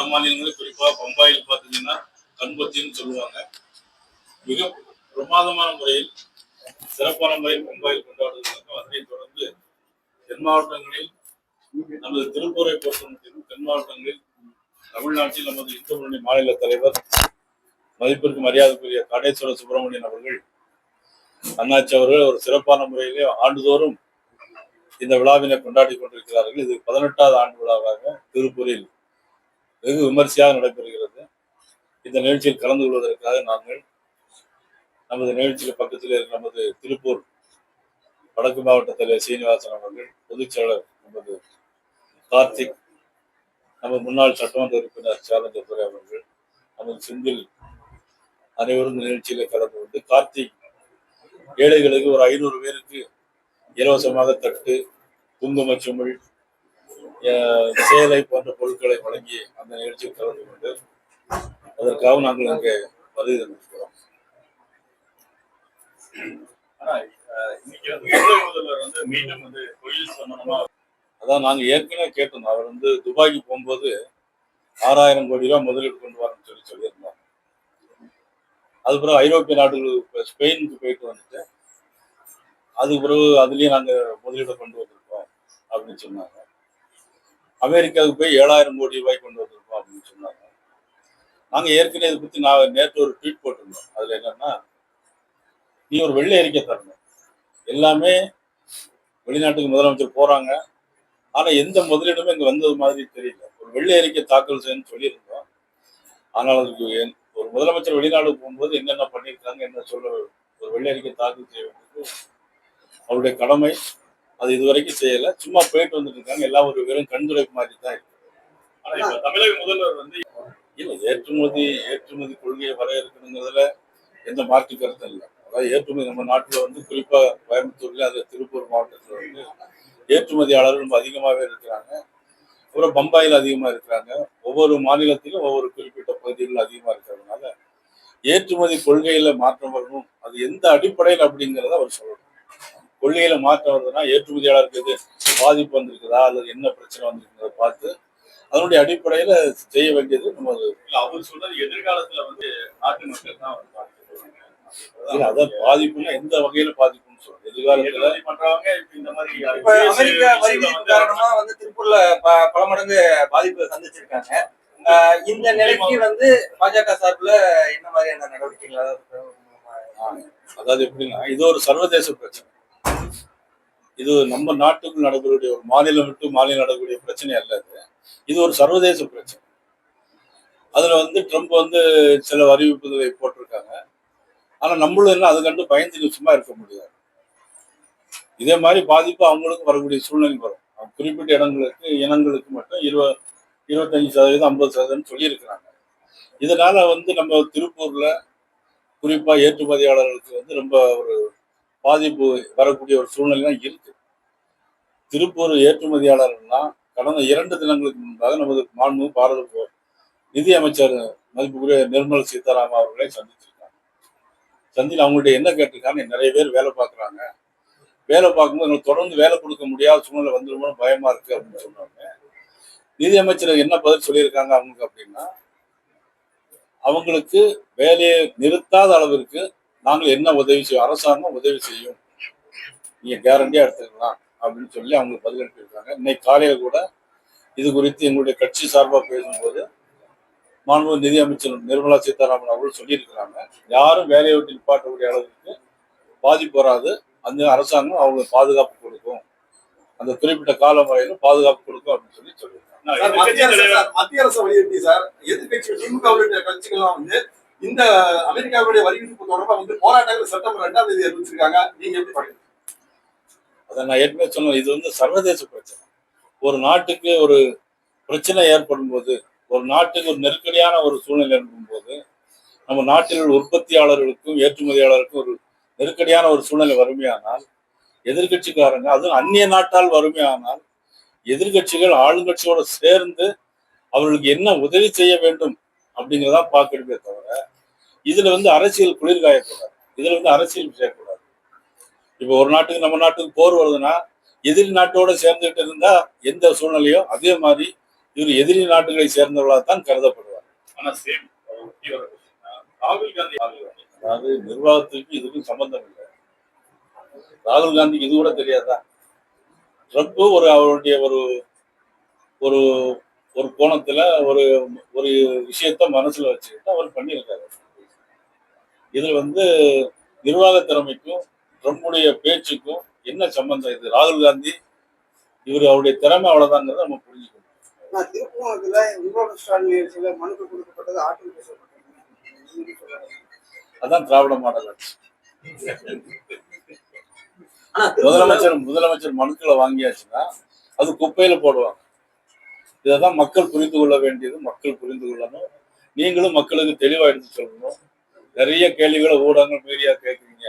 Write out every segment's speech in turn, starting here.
வட மாநிலங்களில் குறிப்பாக பம்பாயில் பார்த்தீங்கன்னா கண்பத்தின்னு சொல்லுவாங்க. மிக பிரமாதமான முறையில் சிறப்பான முறையில் பம்பாயில் கொண்டாடுவதற்காக அதனைத் தொடர்ந்து தென் மாவட்டங்களில் நமது திருப்பூரை பொறுத்தமட்டிலும் தென் மாவட்டங்களில் தமிழ்நாட்டில் நமது இந்து முன்னணி மாநில தலைவர் மதிப்பிற்கு மரியாதைக்குரிய காடேஸ்வர சுப்பிரமணியன் அவர்கள் அண்ணாச்சி அவர்கள் ஒரு சிறப்பான முறையிலே ஆண்டுதோறும் இந்த விழாவினை கொண்டாடி கொண்டிருக்கிறார்கள். இது பதினெட்டாவது ஆண்டு விழாவாக திருப்பூரில் வெகு விமர்சையாக நடைபெறுகிறது. இந்த நிகழ்ச்சியில் கலந்து கொள்வதற்காக நாங்கள் நமது நிகழ்ச்சியில் பக்கத்தில் இருக்கிற நமது திருப்பூர் வடக்கு மாவட்ட தலைவர் சீனிவாசன் அவர்கள் பொதுச் செயலர் நமது கார்த்திக் நமது முன்னாள் சட்டமன்ற உறுப்பினர் சேலஞ்சர் அவர்கள் நமது செந்தில் அனைவரும் இந்த நிகழ்ச்சியில கலந்து கொண்டு கார்த்திக் ஏழைகளுக்கு ஒரு ஐநூறு பேருக்கு இலவசமாக தட்டு குங்குமச்சுமிழ் சேலை போன்ற பொருட்களை வழங்கி அந்த நிகழ்ச்சியில் கலந்து கொண்டு அதற்காக நாங்கள் இங்கே வருகை தந்திருக்கிறோம். அதான் நாங்க ஏற்கனவே கேட்டோம். அவர் வந்து துபாய்க்கு போகும்போது ஆறாயிரம் கோடி ரூபாய் முதலீடு கொண்டு வரணும்னு சொல்லி சொல்லியிருந்தோம் அது பிறகு ஐரோப்பிய நாடுகளுக்கு ஸ்பெயினுக்கு போயிட்டு வந்துட்டு அதுக்கு பிறகு அதுலயும் நாங்க முதலீடு கொண்டு வந்திருக்கோம் அப்படின்னு சொன்னாங்க. அமெரிக்காவுக்கு போய் ஏழாயிரம் கோடி ரூபாய் கொண்டு வந்திருக்கோம் அப்படின்னு சொன்னாங்க. நாங்கள் ஏற்கனவே இதை பற்றி நான் நேற்று ஒரு ட்வீட் போட்டிருந்தோம். அதில் என்னன்னா நீ ஒரு வெள்ளை அறிக்கை தரணும். எல்லாமே வெளிநாட்டுக்கு முதலமைச்சர் போகிறாங்க ஆனால் எந்த முதலீடுமே இங்கே வந்தது மாதிரி தெரியல. ஒரு வெள்ளை அறிக்கை தாக்கல் செய்யணும்னு சொல்லியிருந்தோம். ஆனால் அதுக்கு என்- ஒரு முதலமைச்சர் வெளிநாடு போகும்போது என்னென்ன பண்ணியிருக்காங்க என்ன சொல்ல ஒரு வெள்ளை அறிக்கை தாக்கல் செய்ய வேண்டியது அவருடைய கடமை. அது இது வரைக்கும் செய்யல. சும்மா போயிட்டு வந்துட்டு இருக்காங்க. எல்லாம் ஒரு வெறும் கண்துடைப்பு மாதிரி தான் இருக்கு. ஆனால் தமிழக முதல்வர் வந்து இல்ல ஏற்றுமதி ஏற்றுமதி கொள்கையை வரையறுக்கணுங்கிறதுல எந்த மாற்று கருத்தும் இல்லை. அதாவது ஏற்றுமதி நம்ம நாட்டுல வந்து குறிப்பா கோயம்புத்தூர்ல அது திருப்பூர் மாவட்டத்துல வந்து ஏற்றுமதியாளர்கள் ரொம்ப அதிகமாகவே இருக்கிறாங்க. அப்புறம் பம்பாயில் அதிகமாக இருக்கிறாங்க. ஒவ்வொரு மாநிலத்திலும் ஒவ்வொரு குறிப்பிட்ட பகுதிகளில் அதிகமாக இருக்கிறதுனால ஏற்றுமதி கொள்கையில் மாற்றம் வரணும். அது எந்த அடிப்படையில் அப்படிங்கிறத அவர் சொல்லணும் கொள்கையில மாற்றம் வருதுன்னா ஏற்றுமதியாளருக்கு எது பாதிப்பு வந்திருக்குதா? அல்லது என்ன பிரச்சனை வந்திருக்கிறத பார்த்து அதனுடைய அடிப்படையில செய்ய வேண்டியது நம்ம அவர் சொல்றது எதிர்காலத்துல வந்து நாட்டு மக்கள் தான் அதான் பாதிப்புன்னா எந்த வகையில பாதிப்புன்னு சொல்றோம் எதிர்காலத்துல பண்றவங்க இப்ப இந்த மாதிரி அமெரிக்க வரி காரணமா வந்து திருப்பூர்ல ப- பல மடங்கு பாதிப்பு சந்திச்சிருக்காங்க. இந்த நிலைக்கு வந்து பாஜக சார்பில் என்ன மாதிரியான நடவடிக்கைகள் அதாவது அதாவது எப்படின்னா இது ஒரு சர்வதேச பிரச்சனை. இது நம்ம நாட்டுக்குள் நடக்கக்கூடிய ஒரு மாநிலம் விட்டு மாநிலம் நடக்கக்கூடிய பிரச்சனை அல்ல இது இது ஒரு சர்வதேச பிரச்சனை. அதுல வந்து ட்ரம்ப் வந்து சில அறிவிப்புகளை போட்டிருக்காங்க. ஆனா நம்மளும் என்ன அது கண்டு பயந்து சும்மா இருக்க முடியாது. இதே மாதிரி பாதிப்பு அவங்களுக்கும் வரக்கூடிய சூழ்நிலை வரும். குறிப்பிட்ட இடங்களுக்கு இனங்களுக்கு மட்டும் இருப இருபத்தஞ்சு சதவீதம் ஐம்பது சதவீதம் சொல்லியிருக்கிறாங்க. இதனால வந்து நம்ம திருப்பூர்ல குறிப்பா ஏற்றுமதியாளர்களுக்கு வந்து ரொம்ப ஒரு பாதிப்பு வரக்கூடிய ஒரு சூழ்நிலை தான் இருக்கு. திருப்பூர் ஏற்றுமதியாளர்கள்லாம் கடந்த இரண்டு தினங்களுக்கு முன்பாக நமது மாண்பு பாரத நிதி அமைச்சர் மதிப்புக்குரிய நிர்மலா சீதாராமன் அவர்களை சந்திச்சிருக்காங்க. சந்தியில் அவங்கள்ட்ட என்ன கேட்டிருக்காங்க நிறைய பேர் வேலை பார்க்குறாங்க. வேலை பார்க்கும்போது எங்களுக்கு தொடர்ந்து வேலை கொடுக்க முடியாத சூழ்நிலை வந்துருமோ பயமா இருக்கு அப்படின்னு சொன்னாங்க நிதி அமைச்சர் என்ன பதில் சொல்லியிருக்காங்க அவங்களுக்கு அப்படின்னா அவங்களுக்கு வேலையை நிறுத்தாத அளவிற்கு நாங்கள் என்ன உதவி செய்யும் அரசாங்கம் உதவி செய்யும். நீங்கள் கேரண்டியாக எடுத்துக்கலாம் அப்படின்னு சொல்லி அவங்களுக்கு பதில் அனுப்பியிருக்காங்க. இன்னைக்கு காலையில் கூட இது குறித்து எங்களுடைய கட்சி சார்பாக பேசும்போது மாண்பு நிதியமைச்சர் நிர்மலா சீதாராமன் அவர்கள் சொல்லியிருக்கிறாங்க. யாரும் வேலையை விட்டு நிப்பாட்டக்கூடிய அளவுக்கு பாதிப்பு வராது. அந்த அரசாங்கம் அவங்களுக்கு பாதுகாப்பு கொடுக்கும். அந்த குறிப்பிட்ட கால வரையிலும் பாதுகாப்பு கொடுக்கும் அப்படின்னு சொல்லி சொல்லியிருக்காங்க. மத்திய அரசு மத்திய அரசு வலியுறுத்தி சார். எதிர்கட்சி திமுக உள்ளிட்ட கட்சிகள்லாம் வந்து இந்த அமெரிக்காவுடைய வரி விதிப்பு தொடர்பா வந்து போராட்டங்கள் செப்டம்பர் ரெண்டாம் தேதி அறிவிச்சிருக்காங்க. நீங்க எப்படி பாருங்க அதை நான் ஏற்கனவே சொன்னேன். இது வந்து சர்வதேச பிரச்சனை. ஒரு நாட்டுக்கு ஒரு பிரச்சனை ஏற்படும் போது ஒரு நாட்டுக்கு ஒரு நெருக்கடியான ஒரு சூழ்நிலை இருக்கும் போது நம்ம நாட்டில் உற்பத்தியாளர்களுக்கும் ஏற்றுமதியாளருக்கும் ஒரு நெருக்கடியான ஒரு சூழ்நிலை வறுமையானால் எதிர்கட்சிக்காரங்க அதுவும் அந்நிய நாட்டால் வறுமையானால் எதிர்கட்சிகள் ஆளுங்கட்சியோட சேர்ந்து அவர்களுக்கு என்ன உதவி செய்ய வேண்டும் அப்படிங்கிறதா பார்க்கணுமே தவிர இதுல வந்து அரசியல் குளிர்காயக்கூடாது இதுல வந்து அரசியல் செய்யக்கூடாது. இப்போ ஒரு நாட்டுக்கு நம்ம நாட்டுக்கு போர் வருதுன்னா எதிரி நாட்டோட சேர்ந்துட்டு இருந்தா எந்த சூழ்நிலையோ அதே மாதிரி இவர் எதிரி நாடுகளை சேர்ந்தவர்களாக தான் கருதப்படுவார். ஆனா சேம் ராகுல் காந்தி ராகுல் காந்தி அதாவது நிர்வாகத்துக்கு இதுக்கும் சம்பந்தம் இல்லை. ராகுல் காந்திக்கு இது கூட தெரியாதா? ட்ரம்ப் ஒரு அவருடைய ஒரு ஒரு ஒரு கோணத்துல ஒரு ஒரு விஷயத்த மனசுல வச்சுக்கிட்டு அவர் பண்ணியிருக்காரு. இதுல வந்து நிர்வாக திறமைக்கும் ட்ரம்புடைய பேச்சுக்கும் என்ன சம்பந்தம்? இது ராகுல் காந்தி இவர் அவருடைய திறமை அவ்வளவுதாங்கிறத நம்ம புரிஞ்சுக்கணும். அதான் திராவிட மாடல் ஆட்சி. முதலமைச்சர் முதலமைச்சர் மனுக்களை வாங்கியாச்சுன்னா அது குப்பையில போடுவாங்க. இதைதான் மக்கள் புரிந்து கொள்ள வேண்டியது மக்கள் புரிந்து கொள்ளணும். நீங்களும் மக்களுக்கு தெளிவா எடுத்து சொல்லணும். நிறைய கேள்விகளை ஊடகங்கள் மீடியா கேட்குறீங்க.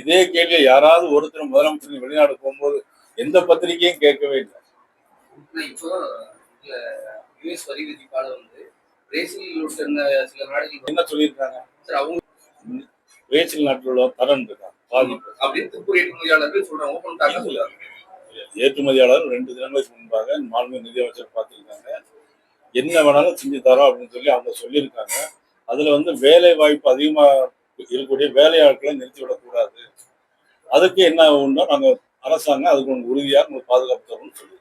இதே கேள்வியை யாராவது ஒருத்தர் முதலமைச்சர் வெளிநாடு போகும்போது எந்த பத்திரிகையும் கேட்கவே இல்லை. இப்போ யுஎஸ் வரி விதிப்பால வந்து பிரேசில் உட்பட சில நாடுகள் என்ன சொல்லியிருக்காங்க? சார் அவங்க பிரேசில் நாட்டில் உள்ள கடன் இருக்காங்க பாதிப்பு. அப்படின்னு திருப்பூர் சொல்றாங்க ஓப்பன் சொல்றாங்க. ஏற்றுமதியாளர் ரெண்டு தினங்களுக்கு முன்பாக மாண்பு நிதியமைச்சர் பார்த்திருக்காங்க. என்ன வேணாலும் செஞ்சு தரோம் அப்படின்னு சொல்லி அவங்க சொல்லியிருக்காங்க. அதுல வந்து வேலை வாய்ப்பு அதிகமா இருக்கக்கூடிய வேலையாட்களை நிறுத்தி விடக்கூடாது அதுக்கு என்ன உண்டோ நாங்க அரசாங்கம் அதுக்கு உங்களுக்கு உறுதியாக உங்களுக்கு பாதுகாப்பு தரும்னு சொல்லி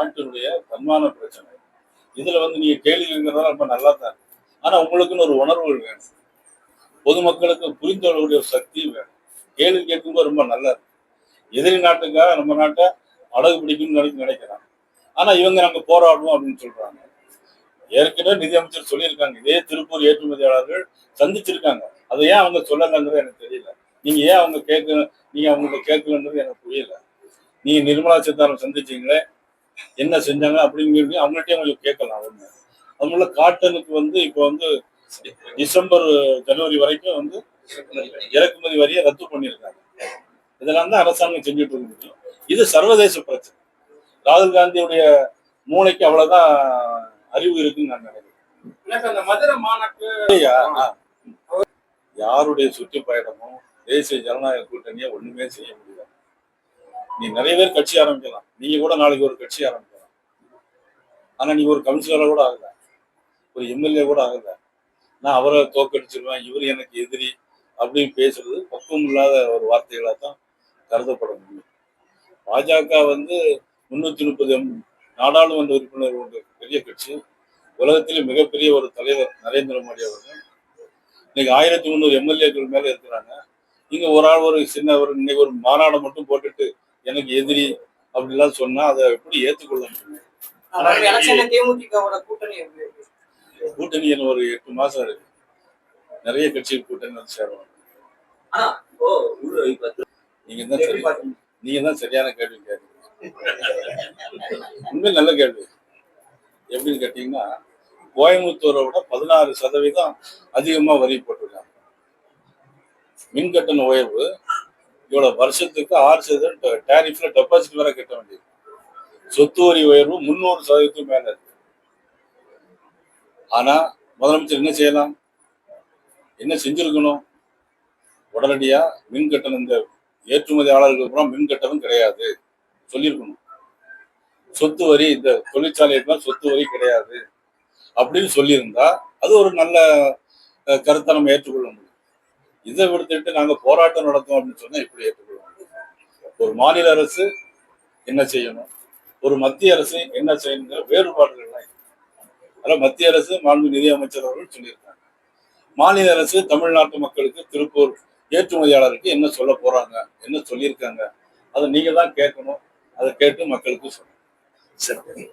நாட்டினுடைய தன்மான பிரச்சனை. இதுல வந்து நீங்க கேள்வி கேட்கறதா ரொம்ப நல்லா தான் இருக்கு. ஆனா உங்களுக்குன்னு ஒரு உணர்வுகள் வேணும். பொதுமக்களுக்கு புரிந்து கொள்ளக்கூடிய ஒரு சக்தி வேணும். கேள்வி கேட்கும்போது ரொம்ப நல்லா இருக்கு. எதிரி நாட்டுக்காக நம்ம நாட்டை அழகு பிடிக்கணும்னு நினைக்க நினைக்கிறாங்க ஆனா இவங்க நாங்க போராடுவோம் அப்படின்னு சொல்றாங்க. ஏற்கனவே நிதியமைச்சர் சொல்லியிருக்காங்க. இதே திருப்பூர் ஏற்றுமதியாளர்கள் சந்திச்சிருக்காங்க. அதை ஏன் அவங்க சொல்லலைங்கிறது எனக்கு தெரியல. நீங்க ஏன் அவங்க கேட்க நீங்க அவங்கள்ட்ட கேட்கலன்றது எனக்கு புரியல. நீங்க நிர்மலா சீதாராமன் சந்திச்சீங்களே என்ன செஞ்சாங்க அப்படிங்கிறது அவங்கள்ட்டயும் கொஞ்சம் கேட்கலாம் ஒண்ணு அதுமுள்ள காட்டனுக்கு வந்து இப்போ வந்து டிசம்பர் ஜனவரி வரைக்கும் வந்து இறக்குமதி வரியை ரத்து பண்ணியிருக்காங்க. இதெல்லாம் தான் அரசாங்கம் செஞ்சுட்டு முடியும் இது சர்வதேச பிரச்சனை. ராகுல் காந்தியுடைய மூளைக்கு அவ்வளவுதான் அறிவு இருக்குன்னு நான் நினைக்கிறேன். யாருடைய சுற்றுப்பயணமும் தேசிய ஜனநாயக கூட்டணியை ஒண்ணுமே செய்ய முடியாது நீ நிறைய பேர் கட்சி ஆரம்பிக்கலாம். நீங்க கூட நாளைக்கு ஒரு கட்சி ஆரம்பிக்கலாம். ஆனா நீ ஒரு கவுன்சிலரை கூட ஆகல. ஒரு எம்எல்ஏ கூட ஆகல. நான் அவரை தோக்கடிச்சிருவேன் இவர் எனக்கு எதிரி அப்படின்னு பேசுறது பக்குவம் இல்லாத ஒரு வார்த்தைகளா தான் கருதப்பட முடியும் பாஜக வந்து முன்னூத்தி முப்பது நாடாளுமன்ற உறுப்பினர் கொண்ட பெரிய கட்சி. உலகத்திலே மிகப்பெரிய ஒரு தலைவர் நரேந்திர மோடி அவர்கள். இன்னைக்கு ஆயிரத்தி முந்நூறு எம்எல்ஏக்கள் மேல இருக்கிறாங்க. இங்க ஒரு ஆள் ஒரு சின்ன ஒரு இன்னைக்கு ஒரு மாநாடு மட்டும் போட்டுட்டு எனக்கு எதிரி அப்படிலாம் சொன்னா அதை எப்படி ஏத்துக்கொள்ள முடியும்? கூட்டணி என்ன ஒரு எட்டு மாசம் இருக்கு. நிறைய கட்சிகள் கூட்டணி வந்து சேருவாங்க நீங்க தான் சரி. நீங்க தான் சரியான கேள்வி கேட்டீங்க. உண்மையில் நல்ல கேள்வி. எப்படின்னு கேட்டீங்கன்னா கோயம்புத்தூரை விட பதினாறு சதவீதம் அதிகமா வரி போட்டிருக்காங்க. மின் கட்டண உயர்வு இவ்வளவு வருஷத்துக்கு ஆறு சதவீதம் டேரிஃப்ல டெபாசிட் வேற கட்ட வேண்டியது சொத்து வரி உயர்வு முந்நூறு சதவீதத்துக்கு மேல இருக்கு. ஆனா முதலமைச்சர் என்ன செய்யலாம்? என்ன செஞ்சிருக்கணும்? உடனடியா மின் கட்டணம் இந்த ஏற்றுமதியாளர்களுக்கு அப்புறம் மின்கட்டணம் கிடையாது. சொல்லியிருக்கணும். சொத்து வரி இந்த தொழிற்சாலைகளுக்கு சொத்து வரி கிடையாது. அப்படின்னு சொல்லியிருந்தா அது ஒரு நல்ல கருத்தை நம்ம ஏற்றுக்கொள்ள முடியும். இதை விடுத்துட்டு நாங்க போராட்டம் நடத்தோம் அப்படின்னு சொன்னா இப்படி ஏற்றுக்கொள்ள ஒரு மாநில அரசு என்ன செய்யணும்? ஒரு மத்திய அரசு என்ன செய்யணுங்கிற வேறுபாடுகள்லாம் அதனால் மத்திய அரசு மாண்பு நிதியமைச்சர் அவர்கள் சொல்லியிருக்காங்க. மாநில அரசு தமிழ்நாட்டு மக்களுக்கு திருப்பூர் ஏற்றுமதியாளருக்கு என்ன சொல்ல போறாங்க என்ன சொல்லியிருக்காங்க அதை நீங்க தான் கேட்கணும். அதை கேட்டு மக்களுக்கும் சொல்லணும் சரி.